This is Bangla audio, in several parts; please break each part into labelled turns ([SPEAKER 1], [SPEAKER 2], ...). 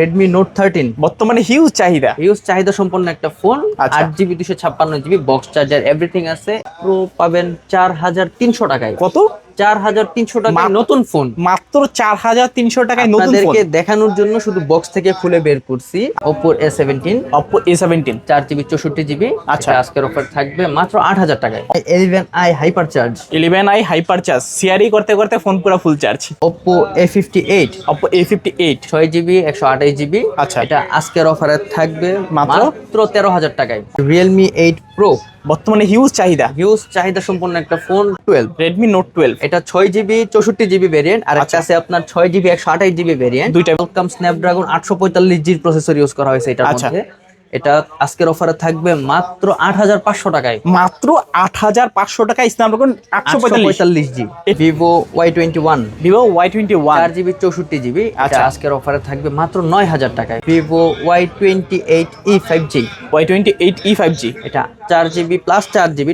[SPEAKER 1] রেডমি নোট থার্টিন
[SPEAKER 2] বর্তমানে হিউজ চাহিদা।
[SPEAKER 1] হিউজ চাহিদা সম্পন্ন একটা ফোন
[SPEAKER 2] আচ্ছা।
[SPEAKER 1] আট জিবি দুশো ছাপ্পান্ন জিবি বক্স চার্জার এভরিথিং আছে। প্রো পাবেন চার হাজার তিনশো টাকায়।
[SPEAKER 2] কত?
[SPEAKER 1] চার হাজার তিনশো টাকায় নতুন ফোন।
[SPEAKER 2] মাত্র চার হাজার তিনশো টাকায় নতুন
[SPEAKER 1] আপনাদেরকে দেখানোর জন্য শুধু বক্স থেকে খুলে বের করছি Oppo A seventeen
[SPEAKER 2] Oppo A seventeen
[SPEAKER 1] চার জিবি চৌষট্টি জিবি
[SPEAKER 2] আচ্ছা।
[SPEAKER 1] আজকের অফার থাকবে মাত্র আট হাজার টাকায়। Eleven i hyper charge
[SPEAKER 2] eleven i hyper charge CRE করতে করতে ফোন পুরো full charge
[SPEAKER 1] Oppo A fifty eight
[SPEAKER 2] Oppo A fifty eight
[SPEAKER 1] ছয় জিবি একশো আঠাশ জিবি
[SPEAKER 2] আচ্ছা।
[SPEAKER 1] এটা আজকের অফারে থাকবে?
[SPEAKER 2] মাত্র?
[SPEAKER 1] তেরো হাজার টাকায়। রিয়েলমি এইট প্রো
[SPEAKER 2] বর্তমানে হিউজ চাহিদা
[SPEAKER 1] হিউজ চাহিদা সম্পন্ন একটা phone twelve
[SPEAKER 2] Redmi note twelve
[SPEAKER 1] এটা ছয় জিবি চৌষট্টি জিবি ভেরিয়েন্ট আর একটা
[SPEAKER 2] আচ্ছা।
[SPEAKER 1] আছে আপনার ছয় জিবি একশো আঠাশ জিবি ভেরিয়েন্ট
[SPEAKER 2] দুইটা।
[SPEAKER 1] ওয়েলকাম স্ন্যাপড্রাগন আটশো পঁয়তাল্লিশ জির প্রসেসর ইউজ করা হয়েছে এটা
[SPEAKER 2] আচ্ছা।
[SPEAKER 1] মধ্যে এটা আজকের অফারে থাকবে মাত্র আট হাজার পাঁচশো টাকায়।
[SPEAKER 2] মাত্র আট হাজার পাঁচশো টাকায় স্ন্যাপড্রাগন আটশো পঁয়তাল্লিশ
[SPEAKER 1] G Vivo Y twenty one
[SPEAKER 2] Vivo Y twenty one
[SPEAKER 1] চার জিবি চৌষট্টি জিবি
[SPEAKER 2] আচ্ছা।
[SPEAKER 1] আচ্ছা। আজকের অফারে থাকবে মাত্র নয় হাজার টাকায়। Vivo Y twenty eight E five G
[SPEAKER 2] Y twenty eight E five G
[SPEAKER 1] এটা চার জিবি প্লাস চার GB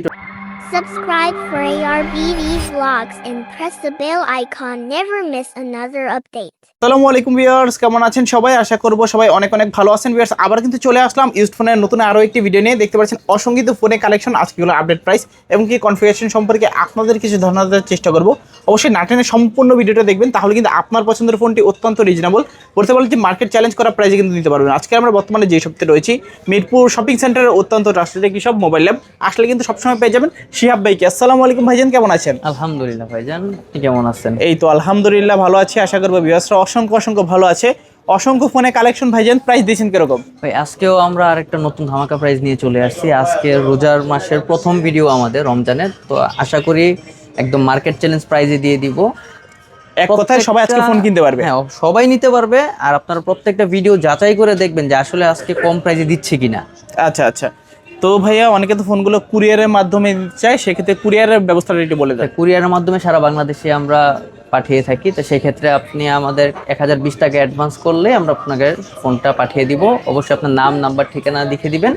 [SPEAKER 3] Subscribe for ARBV vlogs and press the bell icon. Never miss another update.
[SPEAKER 2] আসসালামু আলাইকুম ভিউয়ার্স, কেমন আছেন সবাই? আশা করব সবাই অনেক অনেক ভালো আছেন ভিউয়ার্স। আবার কিন্তু চলে আসলাম ইউজ ফোনের নতুন আরও একটি ভিডিও নিয়ে। দেখতে পাচ্ছেন অসংখ্য ফোনের কালেকশন আজকেগুলো আপডেট প্রাইস এবং কি কনফিগারেশন সম্পর্কে আপনাদের কিছু ধারণা দেওয়ার চেষ্টা করব। অবশ্যই নাটেনের সম্পূর্ণ ভিডিওটা দেখবেন, তাহলে কিন্তু আপনার পছন্দের ফোনটি অত্যন্ত রিজনেবল বলতে পারেন যে মার্কেট চ্যালেঞ্জ করা প্রাইসে কিন্তু নিতে পারবেন। আজকে আমরা বর্তমানে যে সপ্তাহে রয়েছি, মিরপুর শপিং সেন্টারের অত্যন্ত ট্রাস্টেড একটি সব মোবাইল ল্যাব আসলে কিন্তু সবসময় পেয়ে যাবেন শিহাব ভাইকে। আসসালামু আলাইকুম ভাইজান কেমন আছেন?
[SPEAKER 1] আলহামদুলিল্লাহ ভাইজান কেমন আছেন?
[SPEAKER 2] এই তো আলহামদুলিল্লাহ ভালো আছি আশা করব ভিউয়ার্সরা অসংখ্য অসংখ্য ভালো আছে। অসংখ্য ফোনে কালেকশন ভাইজান প্রাইস দিয়েছেন কীরকম?
[SPEAKER 1] ভাই আজকেও আমরা আরেকটা নতুন ধামাকা প্রাইজ নিয়ে চলে আসছি। আজকে রোজার মাসের প্রথম ভিডিও আমাদের রমজানের। তো আশা করি একদম মার্কেট চ্যালেঞ্জ প্রাইজে দিয়ে দিব।
[SPEAKER 2] এক কথায় সবাই আজকে ফোন কিনতে পারবে।
[SPEAKER 1] হ্যাঁ সবাই নিতে পারবে। আর আপনারা প্রত্যেকটা ভিডিও যাচাই করে দেখবেন যে আসলে আজকে কম প্রাইজে দিচ্ছে কিনা।
[SPEAKER 2] আচ্ছা আচ্ছা। তো ভাইয়া অনেকে তো ফোনগুলো কুরিয়ারের মাধ্যমে চায় সেক্ষেত্রে কুরিয়ারের ব্যবস্থাটা একটু বলে দেয়
[SPEAKER 1] কুরিয়ারের মাধ্যমে সারা বাংলাদেশে আমরা পাঠিয়ে থাকি তো সেক্ষেত্রে আপনি আমাদের এক হাজার বিশ টাকা অ্যাডভান্স করলে আমরা আপনাকে ফোনটা পাঠিয়ে দিব। অবশ্যই আপনার নাম নাম্বার ঠিকানা লিখে দিবেন।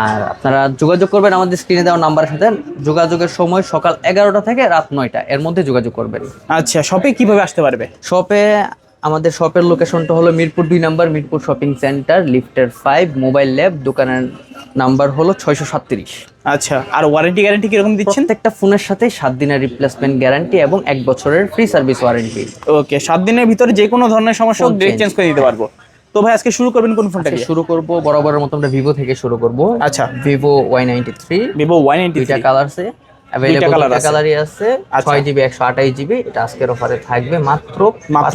[SPEAKER 1] আর আপনারা যোগাযোগ করবেন আমাদের স্ক্রিনে দেওয়া নাম্বারের সাথে। যোগাযোগের সময় সকাল এগারোটা থেকে রাত নয়টা এর মধ্যে যোগাযোগ করবেন।
[SPEAKER 2] আচ্ছা শপে কীভাবে আসতে পারবে?
[SPEAKER 1] শপে আমাদের শপের লোকেশনটা হলো মিরপুর দুই নাম্বার মিরপুর শপিং সেন্টার লিফটের ফাইভ মোবাইল ল্যাব দোকানের নাম্বার হলো ছয়শো সাতত্রিশ।
[SPEAKER 2] আচ্ছা আর ওয়ারেন্টি গ্যারান্টি কীরকম দিচ্ছেন?
[SPEAKER 1] প্রত্যেকটা ফোনের সাথে সাত দিনের রিপ্লেসমেন্ট গ্যারান্টি এবং এক বছরের ফ্রি সার্ভিস ওয়ারেন্টি
[SPEAKER 2] ওকে সাত দিনের ভিতরে যে কোনো ধরনের সমস্যা ডিরেক্ট চেঞ্জ করে দিতে পারব। তো ভাই আজকে শুরু করবেন কোন ফোনটা দিয়ে?
[SPEAKER 1] শুরু করব বরাবরের মতো আমরা ভিভো থেকে শুরু করব।
[SPEAKER 2] আচ্ছা।
[SPEAKER 1] Vivo Y ninety three
[SPEAKER 2] Vivo Y ninety
[SPEAKER 1] colour আছে
[SPEAKER 2] আছে। আচ্ছা।
[SPEAKER 1] ছয় জিবি একশো আঠাশ জিবি এটা আজকের অফারে থাকবে মাত্র?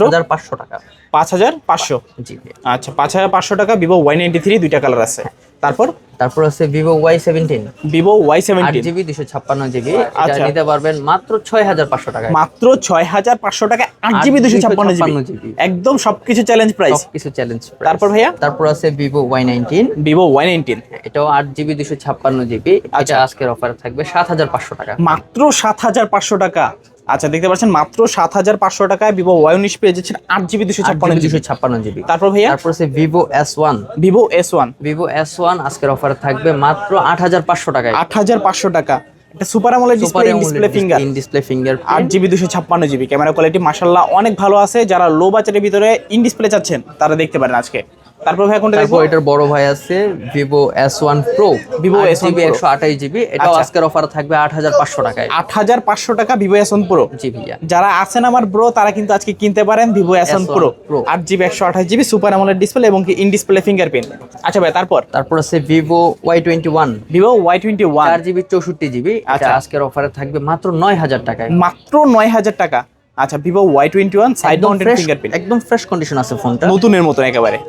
[SPEAKER 1] হাজার পাঁচশো টাকা।
[SPEAKER 2] পাঁচ হাজার পাঁচশো?
[SPEAKER 1] জিবি
[SPEAKER 2] আচ্ছা পাঁচ হাজার পাঁচশো টাকা ভিভো ওয়াই নাইনটি থ্রি দুইটা কালার আছে। তারপর?
[SPEAKER 1] তারপর আছে Vivo Y seventeen
[SPEAKER 2] Vivo Y seventeen
[SPEAKER 1] GB দুশো ছাপ্পান্ন জিবি
[SPEAKER 2] আচ্ছা।
[SPEAKER 1] নিতে পারবেন মাত্র ছয় হাজার পাঁচশো টাকায়।
[SPEAKER 2] মাত্র ছয় হাজার পাঁচশো টাকা আট জিবি দুশো ছাপ্পান্ন জিবি। একদম সবকিছু চ্যালেঞ্জ প্রাইস
[SPEAKER 1] সবকিছু চ্যালেঞ্জ
[SPEAKER 2] তারপর ভাইয়া?
[SPEAKER 1] তারপর আছে Vivo Y nineteen
[SPEAKER 2] Vivo Y nineteen
[SPEAKER 1] এটাও আট জিবি দুশো ছাপ্পান্ন জিবি
[SPEAKER 2] আচ্ছা।
[SPEAKER 1] আজকের অফারে থাকবে সাত হাজার পাঁচশো টাকা।
[SPEAKER 2] মাত্র সাত হাজার পাঁচশো টাকা। আচ্ছা দেখতে পাচ্ছেন মাত্র সাত হাজার পাঁচশো টাকায় ভিভো ওয়াই উনিশ পেয়ে যাচ্ছেন আট জিবি দুশো ছাপ্পান্ন
[SPEAKER 1] দুশো ছাপ্পান্ন জিবি।
[SPEAKER 2] তারপর ভাইয়া?
[SPEAKER 1] তারপর আছে Vivo S one
[SPEAKER 2] Vivo S one
[SPEAKER 1] Vivo S one আজকের অফারে থাকবে মাত্র আট হাজার পাঁচশো টাকায়।
[SPEAKER 2] আট হাজার পাঁচশো টাকা। এটা super display display finger
[SPEAKER 1] in display finger
[SPEAKER 2] আট জিবি দুশো ছাপ্পান্ন জিবি। ক্যামেরা কোয়ালিটি মাসাল্লাহ অনেক ভালো আছে। যারা লো বাজারের ভিতরে ইন ডিসপ্লে চাচ্ছেন তারা দেখতে পারেন আজকে। তারপর ভাই কোনটা দেখব?
[SPEAKER 1] এটার বড় ভাই আছে Vivo S one pro
[SPEAKER 2] Vivo S1
[SPEAKER 1] GB
[SPEAKER 2] Pro।
[SPEAKER 1] একশো আঠাশ জিবি
[SPEAKER 2] আচ্ছা।
[SPEAKER 1] আজকের অফার থাকবে আট হাজার পাঁচশো টাকায়।
[SPEAKER 2] আট হাজার পাঁচশো টাকা ভিভো এস ওয়ান প্রো
[SPEAKER 1] জি ভাইয়া।
[SPEAKER 2] যারা আছেন আমার ব্রো তারা কিন্তু আজকে কিনতে পারেন Vivo S one
[SPEAKER 1] S1
[SPEAKER 2] pro
[SPEAKER 1] Pro।
[SPEAKER 2] আট জিবি একশো আঠাশ জিবি সুপার আমলের ডিসপ্লে এবং ইন ডিসপ্লে ফিঙ্গারপ্রিন্ট আচ্ছা ভাই তারপর?
[SPEAKER 1] তারপর আছে Vivo Y twenty one
[SPEAKER 2] Vivo Y twenty one
[SPEAKER 1] চার জিবি চৌষট্টি জিবি এটা
[SPEAKER 2] আচ্ছা।
[SPEAKER 1] আজকের অফারে থাকবে মাত্র নয় হাজার টাকায়।
[SPEAKER 2] মাত্র নয় হাজার টাকা। আচ্ছা Vivo Y twenty one side mounted fingerprint
[SPEAKER 1] একদম ফ্রেশ কন্ডিশন আছে ফোনটা
[SPEAKER 2] নতুনের মতো একেবারে।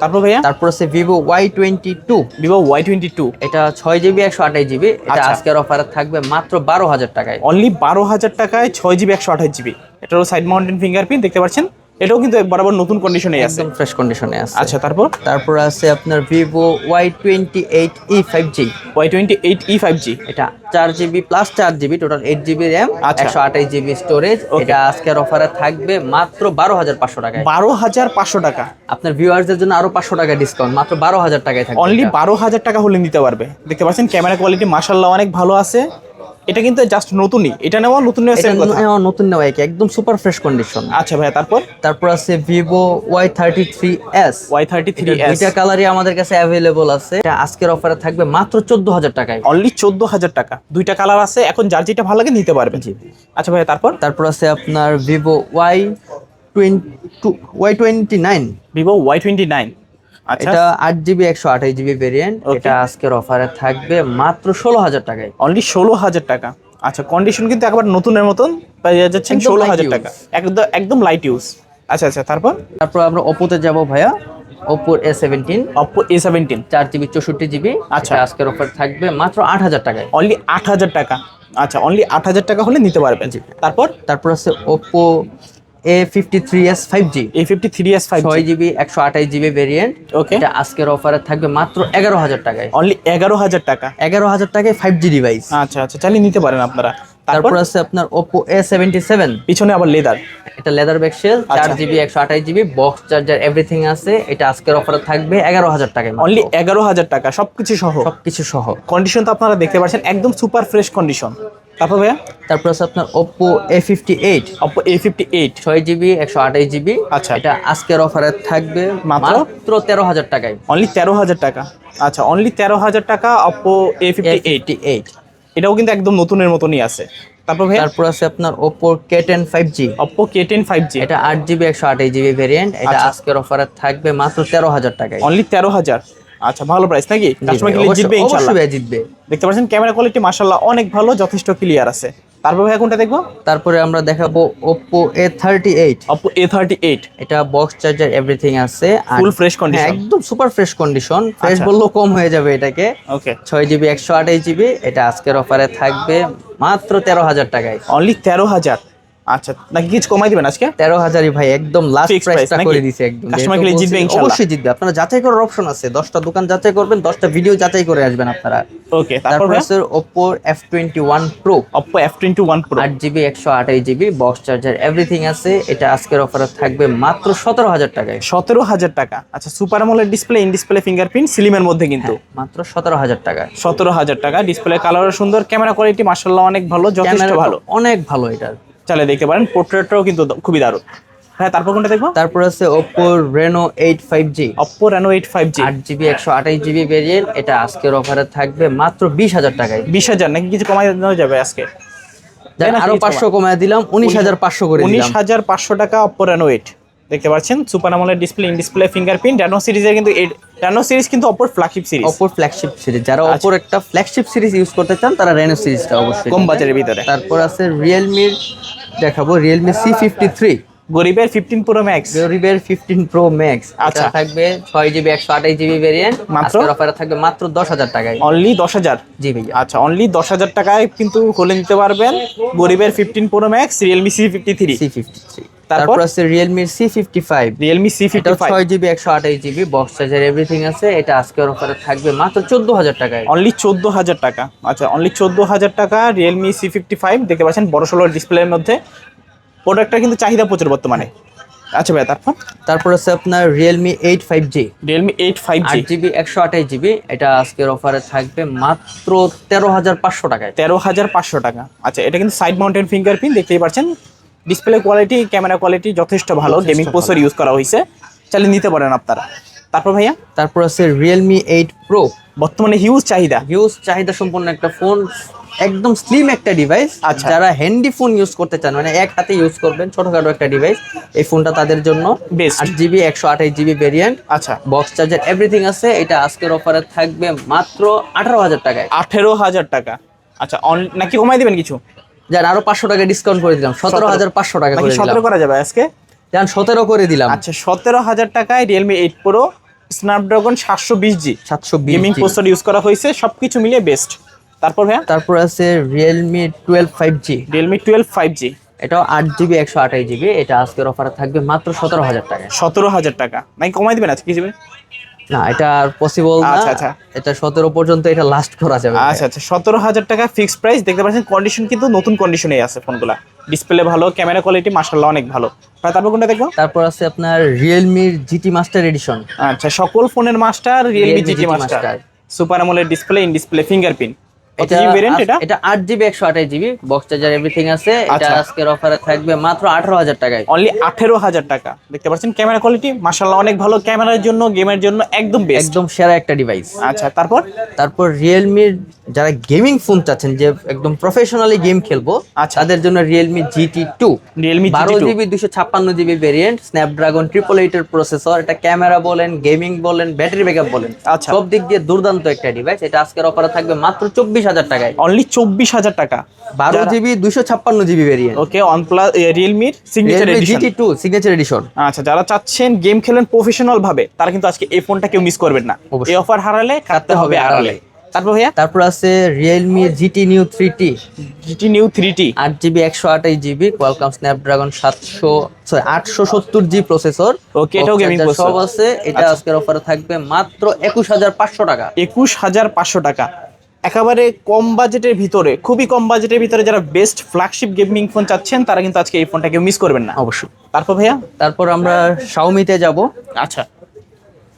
[SPEAKER 2] তারপর ভাইয়া?
[SPEAKER 1] তারপর আছে Vivo Y twenty two
[SPEAKER 2] Vivo Y twenty two
[SPEAKER 1] এটা ছয় জিবি একশো আঠাশ জিবি এটা
[SPEAKER 2] আচ্ছা।
[SPEAKER 1] আজকের অফারে থাকবে মাত্র বারো হাজার টাকায়।
[SPEAKER 2] অনলি বারো হাজার টাকায় ছয় জিবি একশো আঠাশ জিবি এটারও সাইড মাউন্টেন ফিঙ্গারপ্রিন্ট দেখতে পাচ্ছেন? এটাও কিন্তু বরাবর নতুন কন্ডিশনে আছে।
[SPEAKER 1] একদম ফ্রেশ কন্ডিশনে আছে।
[SPEAKER 2] আচ্ছা তারপর?
[SPEAKER 1] তারপর আছে আপনার twenty eight E five G এটা চার জিবি প্লাস চার GB total eight GB RAM
[SPEAKER 2] আচ্ছা।
[SPEAKER 1] স্টোরেজ. এটা আজকের অফারে থাকবে মাত্র বারো হাজার পাঁচশো টাকায়।
[SPEAKER 2] বারো হাজার পাঁচশো টাকা।
[SPEAKER 1] আপনার ভিউয়ার্সদের জন্য আরও পাঁচশো টাকা ডিসকাউন্ট মাত্র বারো হাজার টাকায় থাকবে
[SPEAKER 2] অনলি
[SPEAKER 1] এটা।
[SPEAKER 2] বারো হাজার টাকা হলে নিতে পারবে। দেখতে পাচ্ছেন ক্যামেরা কোয়ালিটি মাসাল্লাহ অনেক ভালো আছে। এটা কিন্তু জাস্ট নতুনই। এটা নেওয়া নতুন নেওয়া
[SPEAKER 1] এটা
[SPEAKER 2] সেম কথা?
[SPEAKER 1] নেওয়া নতুন নেওয়া কি একদম সুপার ফ্রেশ কন্ডিশন
[SPEAKER 2] আচ্ছা ভাইয়া তারপর?
[SPEAKER 1] তারপর আছে Vivo Y thirty three S
[SPEAKER 2] Y thirty three S
[SPEAKER 1] দুইটা কালারই আমাদের কাছে অ্যাভেলেবল আছে। এটা আজকের অফারে থাকবে মাত্র চোদ্দ হাজার টাকায়।
[SPEAKER 2] অনলি চোদ্দ হাজার টাকা। দুইটা কালার আছে এখন যার যেটা ভালো লাগে নিতে পারবেন জি। আচ্ছা ভাই তারপর?
[SPEAKER 1] তারপর আছে আপনার Vivo Y twenty Y twenty nine
[SPEAKER 2] Vivo Y twenty nine
[SPEAKER 1] এটা আট জিবি একশো আঠাশ জিবি ভেরিয়েন্ট এটা আজকের অফারে থাকবে মাত্র ষোলো হাজার টাকায়।
[SPEAKER 2] অনলি ষোলো হাজার টাকা। আচ্ছা কন্ডিশন কিন্তু একবার নতুনের মতন পেয়ে যাচ্ছেন ষোলো হাজার টাকা। একদম একদম লাইট ইউজ আচ্ছা আচ্ছা তারপর?
[SPEAKER 1] তারপর আমরা ওপোতে যাব ভাইয়া। Oppo A seventeen
[SPEAKER 2] Oppo A seventeen
[SPEAKER 1] চার জিবি চৌষট্টি জিবি
[SPEAKER 2] আচ্ছা।
[SPEAKER 1] আচ্ছা আজকের অফার থাকবে মাত্র আট হাজার টাকায়।
[SPEAKER 2] অনলি আট হাজার টাকা। আচ্ছা অনলি আট হাজার টাকা হলে নিতে পারবেন। তারপর?
[SPEAKER 1] তারপর আছে Oppo A fifty three S five G
[SPEAKER 2] A fifty three S five
[SPEAKER 1] ছয় জিবি একশো আঠাশ জিবি ভেরিয়েন্ট. এটা আজকের অফারে থাকবে মাত্র এগারো হাজার টাকায়।
[SPEAKER 2] অনলি এগারো হাজার টাকা।
[SPEAKER 1] এগারো হাজার টাকায় ফাইভ জি ডিভাইস
[SPEAKER 2] আচ্ছা আচ্ছা চালিয়ে নিতে পারেন আপনারা। তারপর?
[SPEAKER 1] আছে আপনার
[SPEAKER 2] পিছনে আবার লেদার
[SPEAKER 1] এটা লেদার বক্স চার্জার এভরিথিং আছে। এটা আজকের অফারে থাকবে এগারো হাজার টাকায়
[SPEAKER 2] অনলি এগারো হাজার টাকা সবকিছু সহ।
[SPEAKER 1] সবকিছু সহ।
[SPEAKER 2] কন্ডিশন তো আপনারা দেখতে পাচ্ছেন একদম সুপার ফ্রেশ কন্ডিশন তারপর ভাইয়া?
[SPEAKER 1] তারপর আছে আপনার Oppo A fifty eight
[SPEAKER 2] Oppo A fifty eight
[SPEAKER 1] ছয় জিবি একশো আঠাশ জিবি
[SPEAKER 2] আচ্ছা।
[SPEAKER 1] এটা আজকের অফারে থাকবে
[SPEAKER 2] মাত্র?
[SPEAKER 1] মাত্র তেরো হাজার টাকায়।
[SPEAKER 2] অনলি তেরো হাজার টাকা। আচ্ছা অনলি তেরো হাজার টাকা ফিফটি এইট এটাও কিন্তু একদম নতুনের মতনই আছে। তারপর ভাইয়া?
[SPEAKER 1] তারপর আছে আপনার Oppo K ten five G
[SPEAKER 2] Oppo K ten five G
[SPEAKER 1] এটা আট জিবি একশো আঠাশ জিবি ভেরিয়েন্ট এটা
[SPEAKER 2] আচ্ছা।
[SPEAKER 1] আজকের অফারে থাকবে মাত্র তেরো হাজার টাকায়।
[SPEAKER 2] অনলি তেরো হাজার। আচ্ছা ভালো প্রাইস নাকি? কাস্টমার কিনলে জিতবে
[SPEAKER 1] অবশ্যই জিতবে।
[SPEAKER 2] দেখতে পাচ্ছেন ক্যামেরা কোয়ালিটি মাশাল্লাহ অনেক ভালো যথেষ্ট ক্লিয়ার আছে। তারপর ভাইয়া কোনটা দেখব?
[SPEAKER 1] তারপরে আমরা দেখাবো
[SPEAKER 2] অপো এ থার্টি এইট
[SPEAKER 1] এটা বক্স চার্জার এভরিথিং আছে।
[SPEAKER 2] fresh condition?
[SPEAKER 1] হ্যাঁ, একদম সুপার ফ্রেশ কন্ডিশন ফ্রেশ। বললেও কম হয়ে যাবে এটাকে।
[SPEAKER 2] ওকে
[SPEAKER 1] ছয় জিবি একশো আঠাশ জিবি এটা আজকের অফারে থাকবে মাত্র তেরো হাজার টাকায়।
[SPEAKER 2] অনলি তেরো হাজার। আচ্ছা নাকি কিছু কমাই দিবেন আজকে?
[SPEAKER 1] তেরো হাজারই ভাই একদম লাস্ট প্রাইসটা করে দিছে একদম। যেহেতু
[SPEAKER 2] গেলে জিতবে।
[SPEAKER 1] অবশ্যই জিতবে। আপনারা যাচাই করার অপশন আছে। দশটা দোকান যাচাই করবেন দশটা ভিডিও যাচাই করে আসবেন আপনারা।
[SPEAKER 2] ওকে তারপর
[SPEAKER 1] আছে এফ টোয়েন্টি ওয়ান আট জিবি একশো আঠাশ জিবি বক্স চার্জার এভরিথিং আছে। এটা আজকের অফারে থাকবে মাত্র সতেরো হাজার টাকায়।
[SPEAKER 2] সতেরো হাজার টাকা। আচ্ছা super AMOLED display in display fingerprint সিলিমের মধ্যে কিন্তু।
[SPEAKER 1] মাত্র সতেরো হাজার টাকায়
[SPEAKER 2] সতেরো হাজার টাকা। ডিসপ্লে কালারও সুন্দর ক্যামেরা কোয়ালিটি মার্শাল্লাহ অনেক ভালো যথেষ্ট ভালো।
[SPEAKER 1] অনেক ভালো এটার।
[SPEAKER 2] চালে দেখতে পারেন। পোর্ট্রেটটাও কিন্তু খুবই দারুণ। হ্যাঁ তারপর কোনটা দেখব?
[SPEAKER 1] তারপর আছে Oppo Reno eight five G
[SPEAKER 2] Oppo Reno eight five G
[SPEAKER 1] আট জিবি একশো আঠাশ জিবি ভেরিয়েন্ট এটা আজকের অফারে থাকবে মাত্র বিশ হাজার টাকায়।
[SPEAKER 2] বিশ হাজার নাকি কিছু কমাই দেওয়া যাবে আজকে?
[SPEAKER 1] আরও
[SPEAKER 2] কিছু
[SPEAKER 1] পাঁচশো কমায় দিলাম উনিশ হাজার পাঁচশো করে
[SPEAKER 2] উনিশ
[SPEAKER 1] দিলাম।
[SPEAKER 2] হাজার পাঁচশো টাকা অপ্পো রেনো এইট দেখতে পাচ্ছেন super AMOLED display in display fingerprint Reno সিরিজের কিন্তু রেনো সিরিজ কিন্তু অপর ফ্ল্যাগশিপ সিরিজ
[SPEAKER 1] অপর ফ্ল্যাগশিপ সিরিজ যারা অপর একটা ফ্ল্যাগশিপ সিরিজ ইউজ করতে চান তারা রেনো সিরিজটা অবশ্যই
[SPEAKER 2] কম। বাজারের ভিতরে।
[SPEAKER 1] তারপর আছে রিয়েলমির দেখাবো রিয়েলমি সি ফিফটি থ্রি
[SPEAKER 2] গরিবের ফিফটিন প্রো ম্যাক্স
[SPEAKER 1] গরিবের ফিফটিন প্রো ম্যাক্স
[SPEAKER 2] আচ্ছা।
[SPEAKER 1] আচ্ছা। থাকবে ছয় জিবি একশো আঠাশ জিবি ভেরিয়েন্ট
[SPEAKER 2] মাত্র?
[SPEAKER 1] অফারে থাকবে মাত্র দশ হাজার টাকায়।
[SPEAKER 2] অনলি দশ হাজার?
[SPEAKER 1] জি ভাইয়া।
[SPEAKER 2] আচ্ছা অনলি দশ হাজার টাকায় কিন্তু হলে নিতে পারবেন গরিবের fifteen pro max Realme C fifty three
[SPEAKER 1] C fifty three
[SPEAKER 2] তারপর?
[SPEAKER 1] আছে ফাইভ ছয় জিবি একশো আঠাশ জিবি বক্স চার্জার এভরিথিং আছে। এটা আজকের অফারে থাকবে মাত্র চোদ্দ হাজার টাকায়।
[SPEAKER 2] অনলি চোদ্দ হাজার টাকা। আচ্ছা অনলি চোদ্দ হাজার টাকা রিয়েলমি সি ফিফটি ফাইভ দেখতে পাচ্ছেন বড় সড়ো ডিসপ্লের মধ্যে। প্রোডাক্টটা কিন্তু চাহিদা প্রচুর বর্তমানে। আচ্ছা ভাই তারপর?
[SPEAKER 1] তারপর আছে আপনার Realme eight five G
[SPEAKER 2] Realme eight five G
[SPEAKER 1] GB একশো আঠাশ জিবি এটা আজকের অফারে থাকবে মাত্র তেরো হাজার পাঁচশো টাকায়।
[SPEAKER 2] তেরো হাজার পাঁচশো টাকা। আচ্ছা এটা কিন্তু সাইড মাউন্টেন ফিঙ্গারপ্রিন্ট দেখতেই পাচ্ছেন। ডিসপ্লে কোয়ালিটি ক্যামেরা কোয়ালিটি যথেষ্ট ভালো গেমিং প্রসেসর ইউজ করা হয়েছে। চালিয়ে নিতে পারেন আপনারা। তারপর ভাইয়া?
[SPEAKER 1] তারপর আছে রিয়েলমি এইট প্রো
[SPEAKER 2] বর্তমানে হিউজ চাহিদা।
[SPEAKER 1] হিউজ চাহিদা সম্পন্ন একটা ফোন একদম স্লিম একটা ডিভাইস
[SPEAKER 2] আচ্ছা।
[SPEAKER 1] যারা হ্যান্ডি ফোন ইউজ করতে চান মানে এক হাতে ইউজ করবেন ছোটখাটো একটা ডিভাইস এই ফোনটা তাদের জন্য
[SPEAKER 2] Best.
[SPEAKER 1] আট জিবি একশো আঠাশ জিবি ভেরিয়েন্ট
[SPEAKER 2] আচ্ছা।
[SPEAKER 1] বক্স চার্জার এভরিথিং আছে। এটা আজকের অফারে থাকবে মাত্র আঠারো হাজার টাকায়।
[SPEAKER 2] আঠেরো হাজার টাকা। আচ্ছা অন- নাকি কমাই দিবেন কিছু?
[SPEAKER 1] যার আরও পাঁচশো টাকা ডিসকাউন্ট করে দিলাম। সতেরো। হাজার পাঁচশো টাকা করে
[SPEAKER 2] সতেরো করা যাবে আজকে?
[SPEAKER 1] যান সতেরো করে দিলাম।
[SPEAKER 2] আচ্ছা সতেরো হাজার টাকায় রিয়েলমি এইট প্রো স্ন্যাপড্রাগন সাতশো বিশ জি
[SPEAKER 1] সাতশো
[SPEAKER 2] গেমিং প্রসেসর ইউজ করা হয়েছে সবকিছু মিলিয়ে বেস্ট তারপর ভাইয়া?
[SPEAKER 1] তারপর আছে Realme twelve five G
[SPEAKER 2] Realme twelve five G
[SPEAKER 1] এটাও আট জিবি একশো আঠাশ জিবি এটা আজকের অফারে থাকবে মাত্র সতেরো হাজার টাকায়।
[SPEAKER 2] সতেরো হাজার টাকা। নাকি কমাই দিবেন আজকে কিছু?
[SPEAKER 1] না এটা আর পসিবল না।
[SPEAKER 2] আচ্ছা, আচ্ছা।
[SPEAKER 1] এটা সতেরো পর্যন্ত এটা লাস্ট করা যাবে।
[SPEAKER 2] আচ্ছা আচ্ছা। সতেরো হাজার টাকা ফিক্সড প্রাইস দেখতে পাচ্ছেন কন্ডিশন কিন্তু নতুন কন্ডিশনেই আছে ফোনগুলা ডিসপ্লে ভালো ক্যামেরা কোয়ালিটি মাশাআল্লাহ অনেক ভালো। তারপর কোনটা দেখব?
[SPEAKER 1] তারপর আছে আপনার রিয়েলমির GT মাস্টার এডিশন
[SPEAKER 2] আচ্ছা সকল ফোনের master
[SPEAKER 1] Realme GT
[SPEAKER 2] master
[SPEAKER 1] Master।
[SPEAKER 2] Super AMOLED display in display fingerprint এটা
[SPEAKER 1] এটা? আট GB GB box charger everything আছে। এটা
[SPEAKER 2] আচ্ছা।
[SPEAKER 1] আজকের অফারে থাকবে মাত্র আঠারো হাজার টাকায়।
[SPEAKER 2] অনলি আঠেরো হাজার টাকা। দেখতে পাচ্ছেন ক্যামেরা কোয়ালিটি অনেক ভালো ক্যামেরার জন্য গেমের জন্য একদম বেস্ট
[SPEAKER 1] একদম সেরা একটা ডিভাইস
[SPEAKER 2] আচ্ছা তারপর?
[SPEAKER 1] তারপর রিয়েলমির যারা গেমিং ফোন চাচ্ছেন যে একদম প্রফেশনালি গেম খেলব
[SPEAKER 2] আচ্ছা।
[SPEAKER 1] তাদের জন্য রিয়েলমি জিটি টু
[SPEAKER 2] রিয়েলমি
[SPEAKER 1] বারো জিবি দুশো ছাপ্পান্ন জিবি ভেরিয়েন্ট স্ন্যাপড্রাগন ট্রিপল এইটের প্রসেসর এটা ক্যামেরা বলেন গেমিং বলেন ব্যাটারি ব্যাকআপ বলেন
[SPEAKER 2] আচ্ছা।
[SPEAKER 1] সব দিক দিয়ে দুর্দান্ত একটা ডিভাইস এটা আজকের অফারে থাকবে মাত্র চব্বিশ হাজার টাকায়।
[SPEAKER 2] অনলি চব্বিশ হাজার টাকা।
[SPEAKER 1] বারো জিবি দুশো ছাপ্পান্ন GB variant
[SPEAKER 2] okay OnePlus রিয়েলমির signature
[SPEAKER 1] GT two signature edition
[SPEAKER 2] আচ্ছা যারা চাচ্ছেন গেম খেলেন প্রফেশনাল ভাবে তারা কিন্তু আজকে এই ফোনটা কেউ মিস করবেন না। এই অফার হারালে কাটতে হবে আড়ালে। তারপর ভাইয়া?
[SPEAKER 1] তারপর আছে Realme GT neo three T
[SPEAKER 2] GT neo three T
[SPEAKER 1] আট জিবি একশো আঠাশ জিবি কোয়ালকম স্ন্যাপড্রাগন সাতশো সরি আটশো সত্তর জি প্রসেসর
[SPEAKER 2] Okay, এটাও gaming
[SPEAKER 1] সব আছে এটা
[SPEAKER 2] আচ্ছা।
[SPEAKER 1] আজকের অফারে থাকবে মাত্র একুশ হাজার পাঁচশো টাকা।
[SPEAKER 2] একুশ হাজার পাঁচশো টাকা। একেবারে কম বাজেটের ভিতরে খুবই কম বাজেটের ভিতরে যারা বেস্ট ফ্ল্যাগশিপ গেমিং ফোন চাচ্ছেন তারা কিন্তু আজকে এই ফোনটাকে মিস করবেন না।
[SPEAKER 1] অবশ্যই।
[SPEAKER 2] তারপর ভাইয়া?
[SPEAKER 1] তারপর আমরা শাওমিতে যাব।
[SPEAKER 2] আচ্ছা।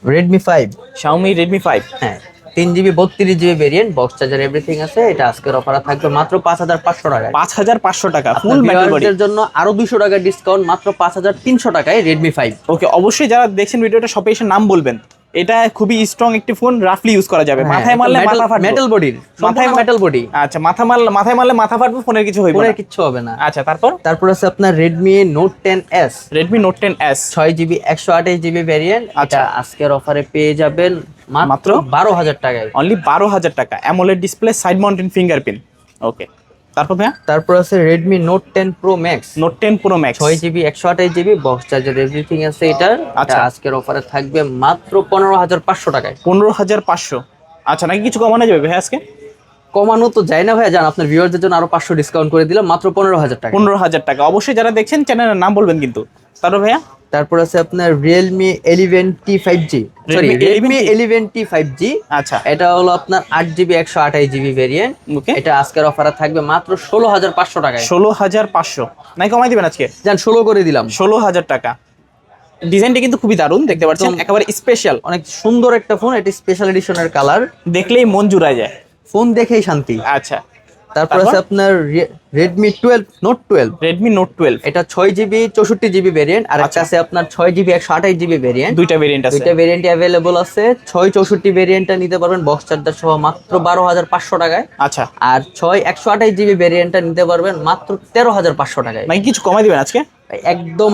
[SPEAKER 1] Redmi five
[SPEAKER 2] Xiaomi Redmi five
[SPEAKER 1] হ্যাঁ। তিন জিবি বত্রিশ GB variant box charger everything আছে। এটা আজকের অফার থাকবে মাত্র পাঁচ হাজার পাঁচশো টাকা
[SPEAKER 2] পাঁচ হাজার পাঁচশো টাকা ফুল
[SPEAKER 1] viewers-দের জন্য আরও দুশো টাকা ডিসকাউন্ট মাত্র পাঁচ হাজার তিনশো টাকায় রেডমি ফাইভ
[SPEAKER 2] ওকে অবশ্যই যারা দেখছেন ভিডিওটা সবাই এসে নাম বলবেন। এটা খুবই স্ট্রং একটি ফোন রাফলি ইউজ করা যাবে। মাথায় মারলে মাথা ফাটবে।
[SPEAKER 1] মেটাল বডির
[SPEAKER 2] মাথায়
[SPEAKER 1] মেটাল বডি
[SPEAKER 2] আচ্ছা মাথা মারলে মাথায় মারলে মাথা ফাটবে ফোনের কিছু
[SPEAKER 1] ফোনের
[SPEAKER 2] না।
[SPEAKER 1] কিচ্ছু হবে না।
[SPEAKER 2] আচ্ছা তারপর?
[SPEAKER 1] তারপর আছে আপনার Redmi note ten S
[SPEAKER 2] Redmi note ten S
[SPEAKER 1] ছয় জিবি একশো আঠাশ জিবি ভ্যারিয়েন্ট
[SPEAKER 2] আচ্ছা।
[SPEAKER 1] আজকের অফারে পেয়ে যাবেন
[SPEAKER 2] মাত্র?
[SPEAKER 1] মাত্র? বারো হাজার টাকায়।
[SPEAKER 2] অনলি বারো হাজার টাকা। AMOLED display side mounted fingerprint okay তারপর ভাইয়া?
[SPEAKER 1] তারপর আছে pro max
[SPEAKER 2] note ten pro max
[SPEAKER 1] ছয় জিবি একশো আঠাশ জিবি বক্স চার্জার এভরিথিং আছে এটার।
[SPEAKER 2] আচ্ছা।
[SPEAKER 1] আজকের অফারে থাকবে মাত্র পনেরো হাজার পাঁচশো টাকায়।
[SPEAKER 2] পনেরো হাজার পাঁচশো। আচ্ছা নাকি কিছু কমানো যাবে ভাই আজকে?
[SPEAKER 1] কমানো তো যায় না ভাই জান আপনার ভিউয়ারদের জন্য আরও পাঁচশো ডিসকাউন্ট করে দিলাম মাত্র পনেরো হাজার টাকা
[SPEAKER 2] পনেরো হাজার টাকা। অবশ্যই যারা দেখছেন চ্যানেলের নাম বলবেন কিন্তু। তারপর ভাইয়া?
[SPEAKER 1] তারপর আছে আপনার Realme eleven T five G sorry
[SPEAKER 2] 11T?
[SPEAKER 1] Eleven T five G
[SPEAKER 2] আচ্ছা।
[SPEAKER 1] এটা হলো আপনার আট জিবি একশো আঠাশ জিবি ভেরিয়েন্ট এটা আজকের অফারে থাকবে মাত্র ষোলো হাজার পাঁচশো টাকায়।
[SPEAKER 2] ষোলো হাজার পাঁচশো। নাই কমাই দিবেন আজকে?
[SPEAKER 1] যান ষোলো করে দিলাম।
[SPEAKER 2] ষোলো হাজার টাকা। ডিজাইনটা কিন্তু খুবই দারুণ দেখতে পাচ্ছেন? একেবারে স্পেশাল
[SPEAKER 1] অনেক সুন্দর একটা ফোন এটি স্পেশাল এডিশনের কালার
[SPEAKER 2] দেখলেই মন জুড়ায় যায়।
[SPEAKER 1] ফোন দেখেই শান্তি।
[SPEAKER 2] আচ্ছা।
[SPEAKER 1] তারপর? আছে আপনার Redmi twelve note twelve
[SPEAKER 2] Redmi note twelve
[SPEAKER 1] এটা ছয় জিবি চৌষট্টি জিবি ভেরিয়েন্ট আর একটা
[SPEAKER 2] আচ্ছা।
[SPEAKER 1] আছে আপনার ছয় জিবি একশো আঠাশ জিবি ভেরিয়েন্ট
[SPEAKER 2] দুইটা ভেরিয়েন্ট আছে।
[SPEAKER 1] দুইটা ভেরিয়েন্ট অ্যাভেলেবল আছে। ছয় চৌষট্টি ভেরিয়েন্টটা নিতে পারবেন বক্স চার্জার সহ মাত্র বারো হাজার পাঁচশো টাকায়।
[SPEAKER 2] আচ্ছা।
[SPEAKER 1] আর ছয় একশো আঠাশ জিবি ভেরিয়েন্টটা নিতে পারবেন মাত্র তেরো হাজার পাঁচশো টাকায়।
[SPEAKER 2] মানে কিছু কমাই দিবেন আজকে?
[SPEAKER 1] একদম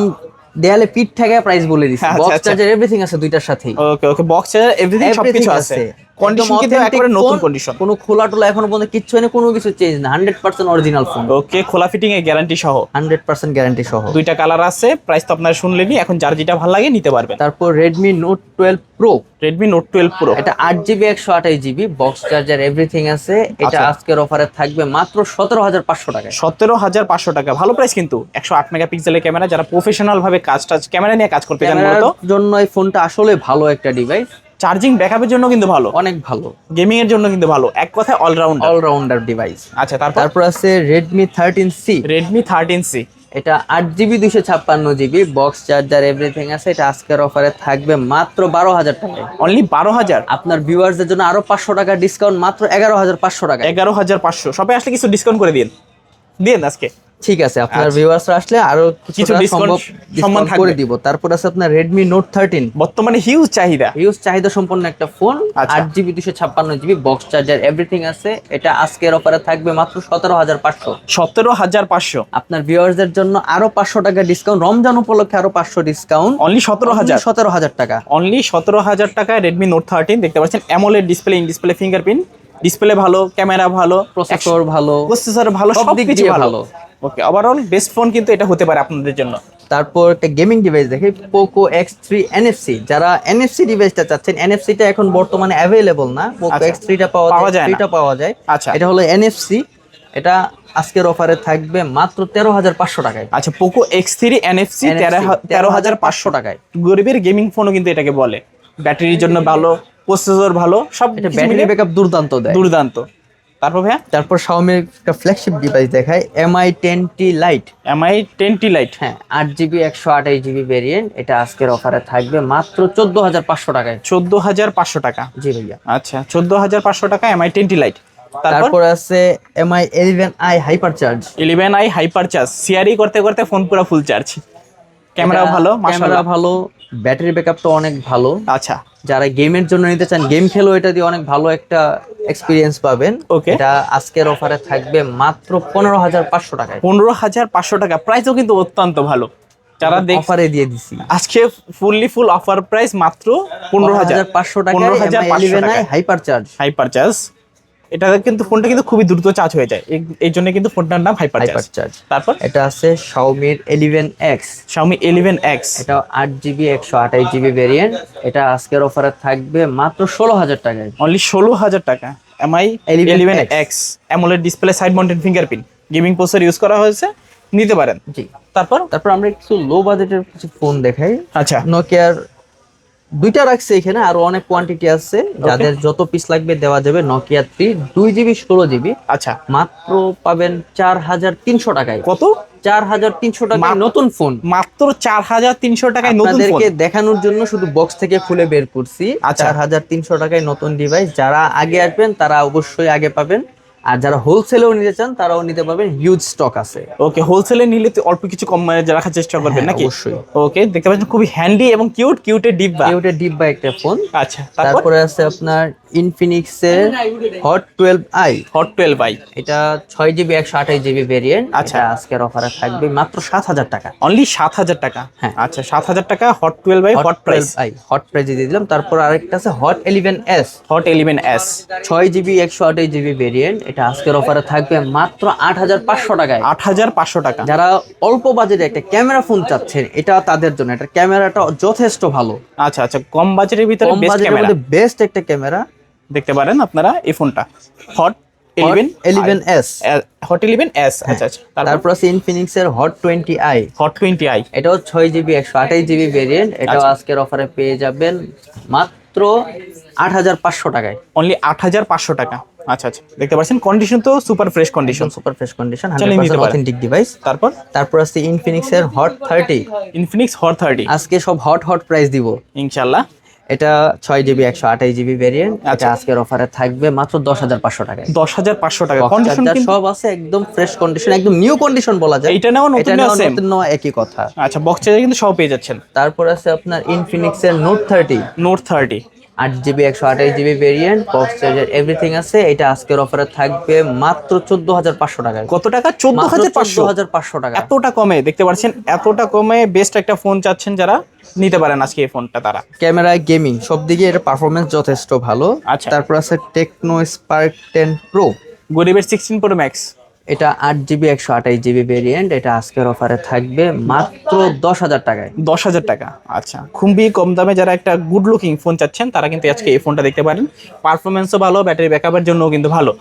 [SPEAKER 1] দেয়ালে পিঠ থেকে প্রাইস বলে দিচ্ছি
[SPEAKER 2] আচ্ছা,
[SPEAKER 1] বক্স। চার্জার এভরিথিং আছে দুইটার সাথেই।
[SPEAKER 2] Okay okay box charger everything সবকিছু আছে। কন্ডিশন কিন্তু একেবারে নতুন কন্ডিশন
[SPEAKER 1] কোনো খোলা টোলা এখনও পর্যন্ত কিচ্ছু হয়নি কোনো কিছু চেঞ্জ না hundred percent original phone
[SPEAKER 2] okay খোলা ফিটিং এর গ্যারান্টি সহ।
[SPEAKER 1] হান্ড্রেড পার্সেন্ট গ্যারান্টি সহ।
[SPEAKER 2] দুইটা কালার আছে প্রাইস তো আপনারা শুনলেনই এখন যার যেটা ভালো লাগে নিতে পারবেন।
[SPEAKER 1] তারপর Redmi note twelve pro
[SPEAKER 2] Redmi note twelve pro
[SPEAKER 1] এটা আট জিবি একশো আঠাশ জিবি বক্স চার্জার এভরিথিং আছে। এটা
[SPEAKER 2] আচ্ছা।
[SPEAKER 1] আজকের অফারে থাকবে মাত্র সতেরো হাজার পাঁচশো টাকায়
[SPEAKER 2] সতেরো হাজার পাঁচশো টাকা ভালো প্রাইস কিন্তু। একশো আট মেগাপিক্সেলের ক্যামেরা যারা প্রফেশনাল ভাবে কাজ টাজ ক্যামেরা নিয়ে কাজ করতে চান মূলত।
[SPEAKER 1] জন্য এই ফোনটা আসলে ভালো একটা ডিভাইস
[SPEAKER 2] চার্জিং ব্যাকআপের জন্য কিন্তু ভালো।
[SPEAKER 1] অনেক ভালো।
[SPEAKER 2] গেমিং এর জন্য কিন্তু ভালো। এক কথায় অলরাউন্ডার
[SPEAKER 1] অলরাউন্ডার ডিভাইস
[SPEAKER 2] আচ্ছা তারপর?
[SPEAKER 1] তারপর আছে সি
[SPEAKER 2] রেডমি থার্টিন সি
[SPEAKER 1] এটা আট জিবি দুশো ছাপ্পান্ন জিবি বক্স চার্জার এভরিথিং আছে। এটা আজকের অফারে থাকবে মাত্র বারো হাজার টাকায়।
[SPEAKER 2] অনলি বারো হাজার?
[SPEAKER 1] আপনার ভিউয়ার্সদের জন্য আরও পাঁচশো টাকা ডিসকাউন্ট মাত্র এগারো হাজার পাঁচশো টাকা
[SPEAKER 2] এগারো হাজার পাঁচশো। সবাই আসলে কিছু ডিসকাউন্ট করে দিন। দিন আজকে।
[SPEAKER 1] ঠিক আছে আপনার
[SPEAKER 2] আচ্ছা।
[SPEAKER 1] ভিউয়ার্সরা আসলে আরও
[SPEAKER 2] কিছু
[SPEAKER 1] সম্ভব
[SPEAKER 2] সম্মান
[SPEAKER 1] করে দিব। তারপর আছে আপনার রেডমি নোট থার্টিন
[SPEAKER 2] বর্তমানে হিউজ চাহিদা।
[SPEAKER 1] হিউজ চাহিদা সম্পন্ন একটা ফোন
[SPEAKER 2] আচ্ছা।
[SPEAKER 1] আট জিবি দুশো ছাপ্পান্ন জিবি বক্স চার্জার এভরিথিং আছে। এটা আজকের অফারে থাকবে মাত্র সতেরো হাজার পাঁচশো।
[SPEAKER 2] সতেরো হাজার পাঁচশো।
[SPEAKER 1] আপনার ভিউয়ার্সদের জন্য আরও পাঁচশো টাকা ডিসকাউন্ট রমজান উপলক্ষে আরও পাঁচশো ডিসকাউন্ট
[SPEAKER 2] অনলি সতেরো হাজার।
[SPEAKER 1] সতেরো হাজার টাকা।
[SPEAKER 2] অনলি সতেরো হাজার টাকায় রেডমি নোট থার্টিন দেখতে পাচ্ছেন। AMOLED display in display fingerprint display ভালো ক্যামেরা ভালো
[SPEAKER 1] প্রসেসর ভালো।
[SPEAKER 2] প্রসেসর ভালো
[SPEAKER 1] সব দিক
[SPEAKER 2] কিছু
[SPEAKER 1] দিয়ে
[SPEAKER 2] ভালো। ওকে ওভারঅল বেস্ট ফোন কিন্তু এটা হতে পারে আপনাদের জন্য।
[SPEAKER 1] তারপর একটা গেমিং ডিভাইস দেখে পোকো এক্স থ্রি এনএফসি যারা এনএফসি ডিভাইসটা চাচ্ছেন এনএফসিটা এখন বর্তমানে অ্যাভেলেবল না পোকো। এক্স থ্রিটা পাওয়া
[SPEAKER 2] যায়।
[SPEAKER 1] থ্রিটা পাওয়া যায়।
[SPEAKER 2] আচ্ছা।
[SPEAKER 1] এটা হলো এনএফসি এটা আজকের অফারে থাকবে মাত্র তেরো হাজার পাঁচশো টাকায়।
[SPEAKER 2] আচ্ছা পোকো এক্স থ্রি এনএফসি তেরো হাজার পাঁচশো
[SPEAKER 1] টাকায়।
[SPEAKER 2] গরিবের গেমিং ফোনও কিন্তু এটাকে বলে। ব্যাটারির জন্য ভালো প্রসেসর ভালো সব
[SPEAKER 1] এটা ব্যাটারি ব্যাকআপ দুর্দান্ত দেয়।
[SPEAKER 2] দুর্দান্ত। তারপর ভাইয়া?
[SPEAKER 1] তারপর শাওমির একটা ফ্ল্যাগশিপ ডিভাইস দেখায় Mi ten T lite
[SPEAKER 2] Mi ten T lite
[SPEAKER 1] হ্যাঁ আট জিবি একশো আঠাশ জিবি ভেরিয়েন্ট এটা আজকের অফারে থাকবে মাত্র চোদ্দ হাজার পাঁচশো টাকায়।
[SPEAKER 2] চোদ্দ হাজার পাঁচশো টাকা।
[SPEAKER 1] জি ভাইয়া।
[SPEAKER 2] আচ্ছা চোদ্দ হাজার পাঁচশো টাকা এমআই টেন টি লাইট তারপর?
[SPEAKER 1] আছে Mi eleven i hyper charge
[SPEAKER 2] eleven i hyper charge CRE করতে করতে ফোন পুরো ফুল চার্জ ক্যামেরা ভালো
[SPEAKER 1] ক্যামেরা ভালো ব্যাটারি ব্যাকআপটা অনেক ভালো।
[SPEAKER 2] আচ্ছা।
[SPEAKER 1] যারা গেমের জন্য নিতে চান গেম খেলো এটা দিয়ে অনেক ভালো একটা এক্সপিরিয়েন্স পাবেন।
[SPEAKER 2] ওকে
[SPEAKER 1] এটা আজকের অফারে থাকবে মাত্র পনেরো হাজার পাঁচশো টাকায়।
[SPEAKER 2] পনেরো হাজার পাঁচশো টাকা। প্রাইসও কিন্তু অত্যন্ত ভালো। যারা দেখ
[SPEAKER 1] অফারে দিয়ে দিছি।
[SPEAKER 2] আজকে ফুললি ফুল অফার প্রাইস মাত্র পনেরো হাজার
[SPEAKER 1] পাঁচশো টাকা
[SPEAKER 2] পনেরো হাজার পাঁচশো টাকা
[SPEAKER 1] হাইপার চার্জ
[SPEAKER 2] হাইপার চার্জ এটা কিন্তু ফোনটা কিন্তু খুবই দ্রুত চার্জ হয়ে যায়। এই- জন্য কিন্তু ফোনটার নাম হাইপার চার্জ তারপর?
[SPEAKER 1] এটা আছে শাওমির ইলেভেন এক্স
[SPEAKER 2] Xiaomi 11X
[SPEAKER 1] এটা আট জিবি একশো আঠাশ জিবি ভেরিয়েন্ট এটা আজকের অফারে থাকবে মাত্র ষোলো হাজার টাকায়।
[SPEAKER 2] অনলি ষোলো হাজার টাকা। Mi
[SPEAKER 1] 11X
[SPEAKER 2] eleven X AMOLED display side mounted fingerprint gaming processor use করা হয়েছে। নিতে পারেন।
[SPEAKER 1] জি।
[SPEAKER 2] তারপর?
[SPEAKER 1] তারপর আমরা একটু লো বাজেটের কিছু ফোন দেখাই।
[SPEAKER 2] আচ্ছা।
[SPEAKER 1] নোকিয়ার দুইটা রাখছে এখানে আরও অনেক কোয়ান্টিটি আছে। যাদের যত পিস লাগবে দেওয়া যাবে নোকিয়া থ্রি দুই জিবি ষোলো জিবি
[SPEAKER 2] আচ্ছা।
[SPEAKER 1] মাত্র পাবেন চার হাজার তিনশো টাকায়।
[SPEAKER 2] কত?
[SPEAKER 1] চার হাজার তিনশো টাকায় নতুন ফোন
[SPEAKER 2] মাত্র চার হাজার তিনশো টাকায়
[SPEAKER 1] আপনাদেরকে দেখানোর জন্য শুধু বক্স থেকে খুলে বের করছি।
[SPEAKER 2] আচ্ছা।
[SPEAKER 1] চার হাজার তিনশো টাকায় নতুন ডিভাইস যারা আগে আসবেন তারা অবশ্যই আগে পাবেন। আর যারা হোলসেলেও নিতে চান তারাও নিতে পারবেন হিউজ স্টক আছে।
[SPEAKER 2] ওকে হোলসেলে নিলে তো অল্প কিছু কম মানে রাখার চেষ্টা করবেন
[SPEAKER 1] হ্যাঁ,
[SPEAKER 2] নাকি?
[SPEAKER 1] অবশ্যই।
[SPEAKER 2] ওকে দেখতে পাচ্ছেন খুবই হ্যান্ডি এবং কিউট কিউটের ডিব্বা।
[SPEAKER 1] ডিপ ডিব্বা একটা ফোন
[SPEAKER 2] আচ্ছা তারপরে
[SPEAKER 1] আছে আপনার ইনফিনিক্স এর hot twelve i
[SPEAKER 2] hot twelve by
[SPEAKER 1] এটা ছয় জিবি একশো আঠাশ জিবি ভেরিয়েন্ট
[SPEAKER 2] আচ্ছা।
[SPEAKER 1] আজকের অফারে থাকবে মাত্র সাত হাজার টাকা।
[SPEAKER 2] অনলি সাত হাজার টাকা?
[SPEAKER 1] হ্যাঁ।
[SPEAKER 2] আচ্ছা সাত হাজার টাকা হট টুয়েলভ বাই হট প্রাইস
[SPEAKER 1] আই হট প্রাইজে দিয়ে দিলাম। তারপর আরেকটা আছে hot eleven S
[SPEAKER 2] hot eleven S
[SPEAKER 1] ছয় জিবি একশো আঠাশ জিবি ভেরিয়েন্ট এটা আজকের অফারে থাকবে মাত্র আট হাজার পাঁচশো টাকায়।
[SPEAKER 2] আট হাজার পাঁচশো টাকা।
[SPEAKER 1] যারা অল্প বাজেটে একটা ক্যামেরা ফোন চাচ্ছেন এটা তাদের জন্য। এটা ক্যামেরাটা যথেষ্ট ভালো।
[SPEAKER 2] আচ্ছা আচ্ছা কম বাজেটের ভিতরে বেস্ট
[SPEAKER 1] একটা ক্যামেরা।
[SPEAKER 2] দেখতে পারেন আপনারা এই ফোনটা। Hot eleven
[SPEAKER 1] eleven S
[SPEAKER 2] hot eleven S আচ্ছা আচ্ছা। তারপর
[SPEAKER 1] আছে ইনফিনিক্স এর hot twenty i
[SPEAKER 2] hot twenty i
[SPEAKER 1] এটাও ছয় জিবি একশো আঠাশ জিবি ভেরিয়েন্ট এটাও
[SPEAKER 2] আচ্ছা।
[SPEAKER 1] আজকের অফারে পেয়ে যাবেন মাত্র আট হাজার পাঁচশো টাকায়।
[SPEAKER 2] অনলি আট হাজার পাঁচশো টাকা। আচ্ছা আচ্ছা। দেখতে পাচ্ছেন কন্ডিশন তো super fresh condition
[SPEAKER 1] super fresh condition. Authentic device
[SPEAKER 2] তারপর?
[SPEAKER 1] তারপর আছে ইনফিনিক্স এর hot thirty
[SPEAKER 2] Infinix hot thirty
[SPEAKER 1] আজকে সব হট হট প্রাইস দিব।
[SPEAKER 2] ইনশাল্লাহ
[SPEAKER 1] এটা ছয় জিবি একশো আঠাশ জিবি ভেরিয়েন্ট এটা
[SPEAKER 2] আচ্ছা।
[SPEAKER 1] আজকের অফারে থাকবে মাত্র দশ হাজার পাঁচশো টাকা
[SPEAKER 2] দশ হাজার পাঁচশো টাকা। কন্ডিশন
[SPEAKER 1] সব আছে একদম ফ্রেশ কন্ডিশন একদম নিউ কন্ডিশন বলা যায়।
[SPEAKER 2] এটা নেওয়া নতুন
[SPEAKER 1] এটা নতুন একই কথা।
[SPEAKER 2] আচ্ছা বক্স চার্জার কিন্তু সব পেয়ে যাচ্ছেন।
[SPEAKER 1] তারপর আছে আপনার ইনফিনিক্স এর নোট থার্টি
[SPEAKER 2] নোট থার্টি
[SPEAKER 1] আট জিবি একশো আঠাশ GB variant box charger everything আছে। এটা আজকের অফারে থাকবে মাত্র চোদ্দ হাজার পাঁচশো টাকায়
[SPEAKER 2] কত টাকা? চোদ্দ হাজার পাঁচশো?
[SPEAKER 1] হাজার পাঁচশো টাকা।
[SPEAKER 2] এতটা কমে দেখতে পাচ্ছেন এতটা কমে বেস্ট একটা ফোন চাচ্ছেন যারা নিতে পারেন আজকে এই ফোনটা তারা।
[SPEAKER 1] ক্যামেরা গেমিং সব দিকে এর পারফরমেন্স যথেষ্ট ভালো।
[SPEAKER 2] আচ্ছা।
[SPEAKER 1] তারপর আছে টেকনো স্পার্ক টেন প্রো
[SPEAKER 2] গরিবের সিক্সটিন প্রো ম্যাক্স
[SPEAKER 1] এটা আট জিবি একশো আঠাশ জিবি ভেরিয়েন্ট এটা আজকের অফারে থাকবে মাত্র দশ হাজার টাকায়।
[SPEAKER 2] দশ হাজার টাকা আচ্ছা। খুবই কম দামে যারা একটা গুড লুকিং ফোন চাচ্ছেন তারা কিন্তু আজকে এই ফোনটা দেখতে পারেন। পারফরমেন্সও ভালো ব্যাটারি ব্যাকআপের জন্যও কিন্তু ভালো।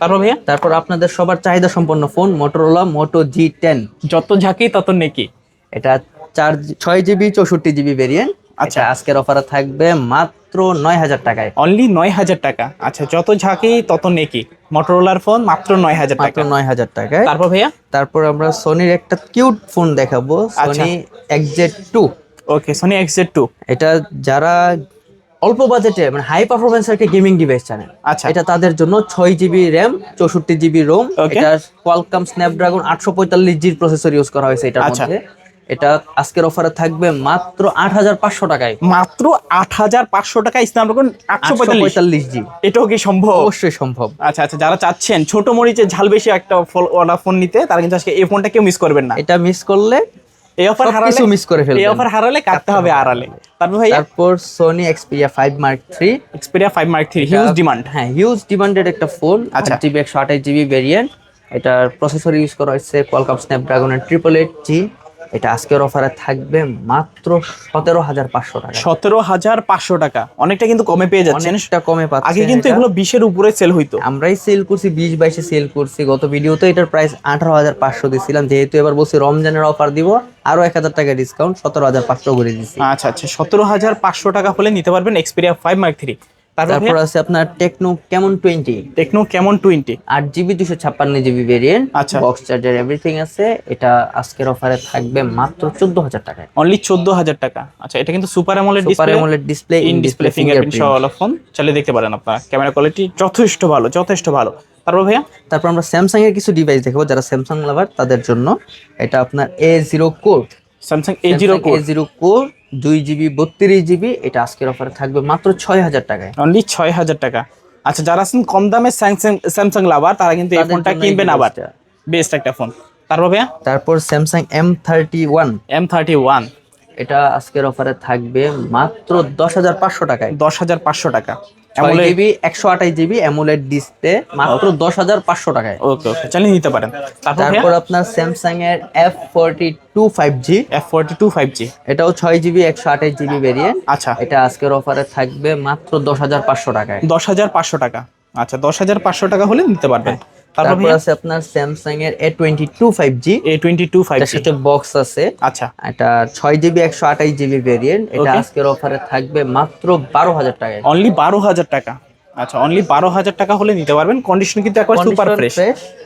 [SPEAKER 2] তারপর ভাইয়া?
[SPEAKER 1] তারপর আপনাদের সবার চাহিদা সম্পন্ন phone Motorola Moto G ten
[SPEAKER 2] যত ঝাঁকি তত নেকি।
[SPEAKER 1] এটা চার ছয় জিবি চৌষট্টি জিবি ভেরিয়েন্ট
[SPEAKER 2] আচ্ছা।
[SPEAKER 1] আজকের অফারে থাকবে মাত্র নয় হাজার টাকায়
[SPEAKER 2] অনলি নয় হাজার টাকা আচ্ছা যত ঝাঁকি তত নেকি মোটরোলার ফোন মাত্র নয় হাজার
[SPEAKER 1] মাত্র
[SPEAKER 2] টাকা
[SPEAKER 1] নয় হাজার টাকায়
[SPEAKER 2] তারপর ভাইয়া
[SPEAKER 1] তারপর আমরা সোনির একটা কিউট ফোন দেখাবো। Sony XZ two
[SPEAKER 2] okay Sony XZ two
[SPEAKER 1] এটা যারা অল্প বাজেটে মানে হাই পারফরমেন্সের একটা গেমিং ডিভাইস চান
[SPEAKER 2] আচ্ছা।
[SPEAKER 1] এটা তাদের জন্য ছয় জিবি র্যাম চৌষট্টি জিবি রোম. এটা কোয়ালকাম স্ন্যাপড্রাগন আটশো পঁয়তাল্লিশ জির প্রসেসর ইউজ করা হয়েছে এটার
[SPEAKER 2] আচ্ছা।
[SPEAKER 1] মধ্যে এটা আজকের অফারে থাকবে মাত্র আট হাজার পাঁচশো টাকায়।
[SPEAKER 2] মাত্র আট হাজার পাঁচশো টাকা স্ন্যাপড্রাগন আটশো পঁয়তাল্লিশ।
[SPEAKER 1] জি।
[SPEAKER 2] এটাও কি সম্ভব?
[SPEAKER 1] অবশ্যই সম্ভব।
[SPEAKER 2] আচ্ছা আচ্ছা যারা চাচ্ছেন ছোট মরিচে ঝাল বেশি একটা ফল- ওয়ালা ফোন নিতে তারা কিন্তু আজকে এই ফোনটা কেউ মিস করবেন না।
[SPEAKER 1] এটা মিস করলে
[SPEAKER 2] এই অফার হারালে
[SPEAKER 1] miss করে ফেলবেন।
[SPEAKER 2] এই অফার হারালে কাটতে হবে আড়ালে। তারপর ভাই
[SPEAKER 1] তারপর Sony Xperia five Mark three
[SPEAKER 2] Xperia five Mark three huge demand
[SPEAKER 1] হ্যাঁ হিউজ ডিমান্ডেড একটা ফোন
[SPEAKER 2] আচ্ছা।
[SPEAKER 1] জিবি একশো আঠাশ জিবি ভেরিয়েন্ট এটার প্রসেসর ইউজ করা হয়েছে কোয়ালকাম স্ন্যাপড্রাগনের ট্রিপল এইট জি এটা আজকের অফারে থাকবে মাত্র সতেরো হাজার পাঁচশো টাকা।
[SPEAKER 2] সতেরো হাজার পাঁচশো টাকা। অনেকটা কিন্তু কমে পেয়ে যাচ্ছেন
[SPEAKER 1] অনেকটা কমে পাচ্ছে
[SPEAKER 2] আগে কিন্তু এগুলো বিশের উপরে সেল হইতো।
[SPEAKER 1] আমরাই সেল করছি বিশ বাইশে সেল করছি। গত ভিডিওতে এটার প্রাইস আঠারো হাজার পাঁচশো দিছিলাম। যেহেতু এবার বলছি রমজানের অফার দিব আরও এক হাজার টাকা ডিসকাউন্ট সতেরো হাজার পাঁচশো করে দিচ্ছি
[SPEAKER 2] আচ্ছা আচ্ছা সতেরো হাজার পাঁচশো টাকা হলে নিতে পারবেন এক্সপেরিয়া ফাইভ মার্ক থ্রি তারপর
[SPEAKER 1] আছে আপনার Tecno Camon twenty
[SPEAKER 2] Tecno Camon twenty
[SPEAKER 1] আট জিবি দুশো ছাপ্পান্ন জিবি ভেরিয়েন্ট
[SPEAKER 2] আচ্ছা।
[SPEAKER 1] বক্স চার্জার এভরিথিং আছে। এটা আজকের অফারে থাকবে মাত্র চোদ্দ হাজার টাকায়
[SPEAKER 2] অনলি চোদ্দ হাজার টাকা। আচ্ছা এটা কিন্তু super AMOLED
[SPEAKER 1] super AMOLED display
[SPEAKER 2] in display fingerprint সহ হলো ফোন চালিয়ে দেখতে পারেন আপনারা। ক্যামেরা কোয়ালিটি যথেষ্ট ভালো যথেষ্ট ভালো। তারপর ভাইয়া?
[SPEAKER 1] তারপর আমরা স্যামসাং এর কিছু ডিভাইস দেখাবো। যারা স্যামসাং লাভার তাদের জন্য এটা আপনার A zero core
[SPEAKER 2] Samsung A zero
[SPEAKER 1] A zero core দুই জিবি বত্রিশ জিবি এটা আজকের অফারে থাকবে মাত্র ছয় হাজার টাকায়।
[SPEAKER 2] অনলি ছয় হাজার টাকা। আচ্ছা যারা আছেন কম দামে স্যামসাং স্যামসাং লাভার তারা কিন্তু এই ফোনটা কিনবেন আবার। বেস্ট একটা ফোন তারপর ভাইয়া?
[SPEAKER 1] তারপর Samsung M thirty one
[SPEAKER 2] M thirty one
[SPEAKER 1] এটা আজকের অফারে থাকবে মাত্র দশ হাজার পাঁচশো টাকায়।
[SPEAKER 2] দশ হাজার পাঁচশো টাকা।
[SPEAKER 1] জিবি একশো আঠাশ জিবি অ্যামোলেড ডিসপ্লে মাত্র দশ হাজার পাঁচশো টাকায়।
[SPEAKER 2] ওকে ওকে চালিয়ে নিতে পারেন। তারপর
[SPEAKER 1] আপনার স্যামসাং এর F forty two five G
[SPEAKER 2] F forty two five G
[SPEAKER 1] এটাও ছয় জিবি একশো আঠাশ জিবি ভেরিয়েন্ট
[SPEAKER 2] আচ্ছা।
[SPEAKER 1] এটা আজকের অফারে থাকবে মাত্র দশ হাজার পাঁচশো টাকায়।
[SPEAKER 2] দশ হাজার পাঁচশো টাকা। আচ্ছা দশ হাজার পাঁচশো টাকা হলে নিতে পারবেন। তারপর
[SPEAKER 1] আছে আপনার স্যামসাং এর A twenty two five G
[SPEAKER 2] A twenty two five
[SPEAKER 1] সাথে বক্স আছে।
[SPEAKER 2] আচ্ছা।
[SPEAKER 1] এটা ছয় জিবি একশো আঠাশ জিবি ভেরিয়েন্ট এটা আজকের অফারে থাকবে মাত্র বারো হাজার টাকায়।
[SPEAKER 2] অনলি বারো হাজার টাকা। আচ্ছা অনলি বারো হাজার টাকা হলে নিতে পারবেন। কন্ডিশন কিন্তু একবার সুপার ফ্রেশ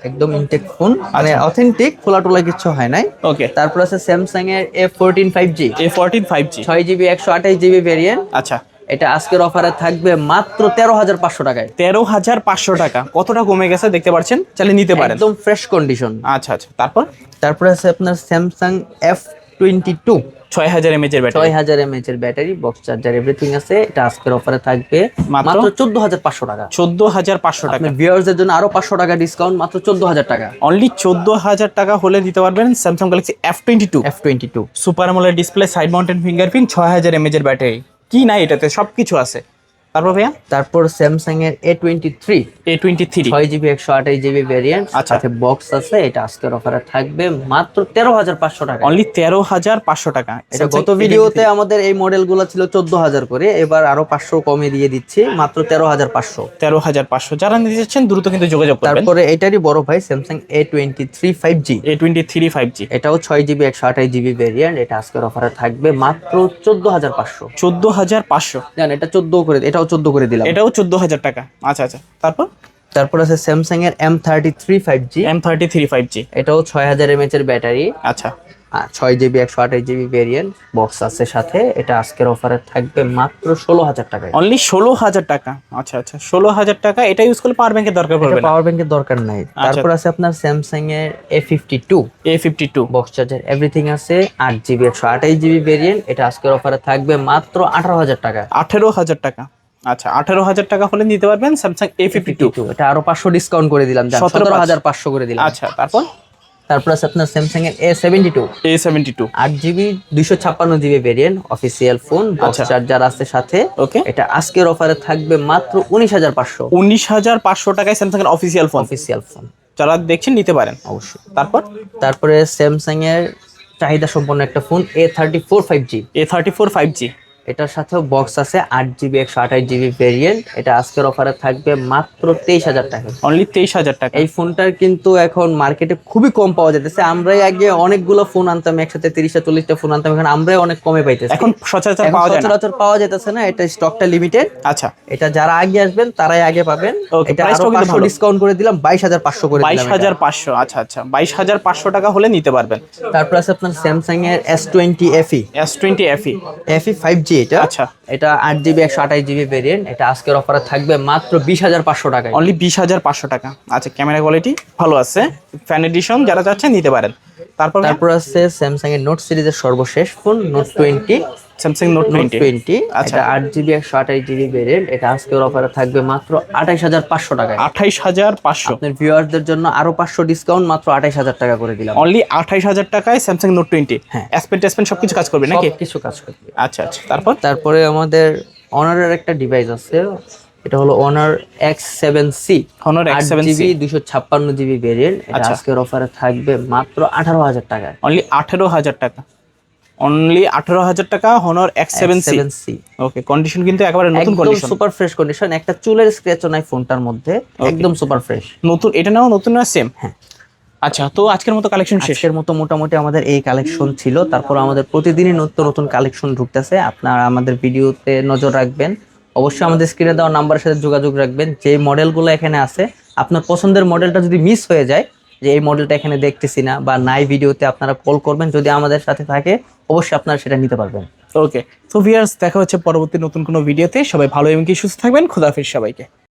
[SPEAKER 1] একদম ইনটেক ফোন মানে
[SPEAKER 2] আচ্ছা।
[SPEAKER 1] অথেন্টিক খোলা টোলা কিছু হয় নাই।
[SPEAKER 2] ওকে
[SPEAKER 1] তারপর আছে স্যামসাং এর A fourteen five G
[SPEAKER 2] A fourteen five G
[SPEAKER 1] ছয় জিবি একশো আঠাশ জিবি ভেরিয়েন্ট
[SPEAKER 2] আচ্ছা।
[SPEAKER 1] এটা আজকের অফারে থাকবে মাত্র তেরো হাজার পাঁচশো টাকায়।
[SPEAKER 2] তেরো হাজার পাঁচশো টাকা। কতটা কমে গেছে দেখতে পাচ্ছেন? চালিয়ে নিতে পারেন।
[SPEAKER 1] একদম ফ্রেশ কন্ডিশন
[SPEAKER 2] আচ্ছা আচ্ছা। তারপর?
[SPEAKER 1] তারপরে আছে আপনার স্যামসাং এফ টোয়েন্টি টু
[SPEAKER 2] ছয় হাজার এমএচ এর ব্যাটারি
[SPEAKER 1] ছয় হাজার এমএচ এর ব্যাটারি বক্স চার্জার এভরিথিং আছে। এটা আজকের অফারে থাকবে
[SPEAKER 2] মাত্র?
[SPEAKER 1] চোদ্দ হাজার পাঁচশো টাকা।
[SPEAKER 2] চোদ্দ হাজার পাঁচশো টাকা।
[SPEAKER 1] আপনার ভিউয়ার্সদের জন্য আরও পাঁচশো টাকা ডিসকাউন্ট মাত্র চোদ্দ হাজার টাকা।
[SPEAKER 2] অনলি চোদ্দ হাজার টাকা হলে দিতে পারবেন Samsung Galaxy F twenty two
[SPEAKER 1] F twenty two
[SPEAKER 2] super AMOLED display side mounted fingerprint ছয় হাজার এমএচ এর ব্যাটারি কি নাই এটাতে সব কিছু আছে। তারপর ভাইয়া?
[SPEAKER 1] তারপর স্যামসাং এর A twenty three
[SPEAKER 2] A twenty three
[SPEAKER 1] ছয় জিবি একশো আঠাশ জিবি ভ্যারিয়েন্ট
[SPEAKER 2] আচ্ছা।
[SPEAKER 1] সাথে বক্স আছে এটা আজকের অফারে থাকবে মাত্র তেরো হাজার পাঁচশো টাকা।
[SPEAKER 2] অনলি তেরো হাজার পাঁচশো টাকা।
[SPEAKER 1] এটা গত ভিডিওতে আমাদের এই মডেলগুলো ছিল চোদ্দ হাজার করে। এবার আরও পাঁচশো কমে দিয়ে দিচ্ছি মাত্র তেরো হাজার পাঁচশো।
[SPEAKER 2] তেরো হাজার পাঁচশো। যারা নিতে চাচ্ছেন দ্রুত কিন্তু যোগাযোগ করবেন।
[SPEAKER 1] তারপরে এটারই বড় ভাই Samsung A twenty three five G
[SPEAKER 2] A twenty three five G
[SPEAKER 1] এটাও ছয় জিবি একশো আঠাশ জিবি ভ্যারিয়েন্ট এটা আজকের অফারে থাকবে মাত্র চোদ্দ হাজার পাঁচশো।
[SPEAKER 2] চোদ্দ হাজার পাঁচশো।
[SPEAKER 1] জান এটা চোদ্দ করে এটাও চোদ্দ করে দিলাম।
[SPEAKER 2] এটাও চোদ্দ হাজার টাকা। আচ্ছা আচ্ছা। তারপর?
[SPEAKER 1] তারপর আছে স্যামসাং এর M thirty three five G
[SPEAKER 2] M thirty three five G
[SPEAKER 1] এটাও ছয় হাজার এমএচ এর ব্যাটারি।
[SPEAKER 2] আচ্ছা।
[SPEAKER 1] ছয় জিবি একশো আঠাশ জিবি ভেরিয়েন্ট বক্স আছে সাথে। এটা আজকের অফারে থাকবে মাত্র ষোলো হাজার টাকায়।
[SPEAKER 2] অনলি ষোলো হাজার টাকা। আচ্ছা আচ্ছা। ষোলো হাজার টাকা এটা ইউজ করলে পাওয়ার ব্যাংকের দরকার পড়বে না।
[SPEAKER 1] পাওয়ার ব্যাংকের দরকার নাই। তারপর আছে আপনার স্যামসাং এর A fifty two
[SPEAKER 2] A fifty two
[SPEAKER 1] box charger everything আছে। আট জিবি একশো আঠাশ জিবি ভেরিয়েন্ট এটা আজকের অফারে থাকবে মাত্র আঠারো হাজার টাকা।
[SPEAKER 2] আঠেরো হাজার টাকা। আচ্ছা আঠেরো হাজার টাকা হলে নিতে পারবেন স্যামসাং এ ফিফটি টু
[SPEAKER 1] এটা আরও পাঁচশো ডিসকাউন্ট করে দিলাম
[SPEAKER 2] সতেরো
[SPEAKER 1] হাজার পাঁচশো করে দিলাম।
[SPEAKER 2] আচ্ছা তারপর?
[SPEAKER 1] তারপর আছে আপনার স্যামসাং এর A seventy two
[SPEAKER 2] A seventy two
[SPEAKER 1] আট জিবি দুইশো ছাপ্পান্ন GB variant official phone. Charger আছে সাথে।
[SPEAKER 2] ওকে
[SPEAKER 1] এটা আজকের অফারে থাকবে মাত্র উনিশ হাজার পাঁচশো।
[SPEAKER 2] উনিশ হাজার পাঁচশো টাকায় স্যামসাং এর অফিসিয়াল ফোন
[SPEAKER 1] অফিসিয়াল ফোন
[SPEAKER 2] যারা দেখছেন নিতে পারেন।
[SPEAKER 1] অবশ্যই।
[SPEAKER 2] তারপর?
[SPEAKER 1] তারপরে স্যামসাং এর চাহিদা সম্পন্ন একটা phone A thirty four five G
[SPEAKER 2] A thirty four five G
[SPEAKER 1] এটার সাথেও বক্স আছে আট জিবি একশো আঠাশ জিবি ভেরিয়েন্ট এটা আজকের অফারে থাকবে মাত্র তেইশ হাজার টাকা।
[SPEAKER 2] অনলি তেইশ হাজার টাকা।
[SPEAKER 1] এই ফোনটার কিন্তু এখন মার্কেটে খুবই কম পাওয়া যেতেছে আমরাই আগে অনেকগুলো ফোন আনতাম একসাথে তিরিশটা চল্লিশটা ফোন আনতাম এখন আমরাই অনেক কমে পাইতেছি।
[SPEAKER 2] এখন সচরাচর পাওয়া যায়
[SPEAKER 1] সচরাচর পাওয়া যেতেছে না এটা স্টকটা লিমিটেড
[SPEAKER 2] আচ্ছা।
[SPEAKER 1] এটা যারা আগে আসবেন তারাই আগে পাবেন। এটা
[SPEAKER 2] আরও
[SPEAKER 1] পাঁচশো ডিসকাউন্ট করে দিলাম বাইশ হাজার পাঁচশো করে
[SPEAKER 2] বাইশ হাজার পাঁচশো আচ্ছা আচ্ছা। বাইশ হাজার পাঁচশো টাকা হলে নিতে পারবেন।
[SPEAKER 1] তারপর আছে আপনার স্যামসাং এর S twenty FE
[SPEAKER 2] S twenty FE
[SPEAKER 1] FE five G এটা।
[SPEAKER 2] আচ্ছা।
[SPEAKER 1] এটা আট জিবি একশো আঠাশ জিবি ভেরিয়েন্ট এটা আজকের অফারে থাকবে মাত্র বিশ হাজার পাঁচশো টাকা
[SPEAKER 2] অনলি বিশ হাজার পাঁচশো টাকা। আচ্ছা ক্যামেরা কোয়ালিটি ভালো আছে। ফ্যান এডিশন যারা চাচ্ছেন নিতে পারেন। তারপর
[SPEAKER 1] তারপর আছে স্যামসাং এর নোট সিরিজের সর্বশেষ phone note twenty
[SPEAKER 2] Samsung note
[SPEAKER 1] note
[SPEAKER 2] twenty আচ্ছা।
[SPEAKER 1] আট জিবি একশো আঠাশ জিবি ভেরিয়েন্ট এটা আজকের অফারে থাকবে মাত্র আঠাইশ হাজার পাঁচশো টাকা
[SPEAKER 2] আঠাইশ হাজার পাঁচশো।
[SPEAKER 1] আপনার ভিউয়ারদের জন্য আরও পাঁচশো ডিসকাউন্ট মাত্র আঠাইশ হাজার টাকা করে দিলাম।
[SPEAKER 2] অনলি আঠাইশ হাজার টাকায় স্যামসাং নোট টোয়েন্টি
[SPEAKER 1] হ্যাঁ।
[SPEAKER 2] অ্যাসপেন ট্যাসপেন সব কিছু কাজ করবে নাকি?
[SPEAKER 1] কিছু কাজ করবে।
[SPEAKER 2] আচ্ছা আচ্ছা। তারপর?
[SPEAKER 1] তারপরে আমাদের অনারের একটা ডিভাইস আছে এটা হলো Honor X seven C
[SPEAKER 2] Honor X7C
[SPEAKER 1] GB দুশো ছাপ্পান্ন জিবি ভেরিয়েন্ট এটা
[SPEAKER 2] আচ্ছা।
[SPEAKER 1] আজকের অফারে থাকবে মাত্র আঠারো হাজার টাকা
[SPEAKER 2] অনলি আঠারো হাজার টাকা। অনলি আঠেরো হাজার টাকা Honor X seven
[SPEAKER 1] seven C
[SPEAKER 2] okay condition কিন্তু একেবারে নতুন
[SPEAKER 1] একদম
[SPEAKER 2] কন্ডিশন
[SPEAKER 1] সুপার ফ্রেশ কন্ডিশন একটা চুলের স্ক্র্যাচও নাই ফোনটার মধ্যে একদম সুপার ফ্রেশ
[SPEAKER 2] নতুন এটা নাও নতুন না সেম
[SPEAKER 1] হ্যাঁ।
[SPEAKER 2] আচ্ছা তো আজকের মতো কালেকশন
[SPEAKER 1] শেষের মতো মোটামুটি আমাদের এই কালেকশন ছিল। তারপর আমাদের প্রতিদিনই নতুন নতুন কালেকশন ঢুকতেছে। আপনারা আমাদের ভিডিওতে নজর রাখবেন। অবশ্যই আমাদের স্ক্রিনে দেওয়া নাম্বারের সাথে যোগাযোগ রাখবেন। যে মডেলগুলো এখানে আছে আপনার পছন্দের মডেলটা যদি মিস হয়ে যায় যে এই মডেলটা এখানে দেখতেছি না বা নাই ভিডিওতে আপনারা কল করবেন। যদি আমাদের সাথে থাকে অবশ্যই আপনারা সেটা নিতে পারবেন।
[SPEAKER 2] ওকে তো ভিয়ার্স দেখা হচ্ছে পরবর্তী নতুন কোনো ভিডিওতে। সবাই ভালো এবং কি সুস্থ থাকবেন। খোদাফিজ সবাইকে।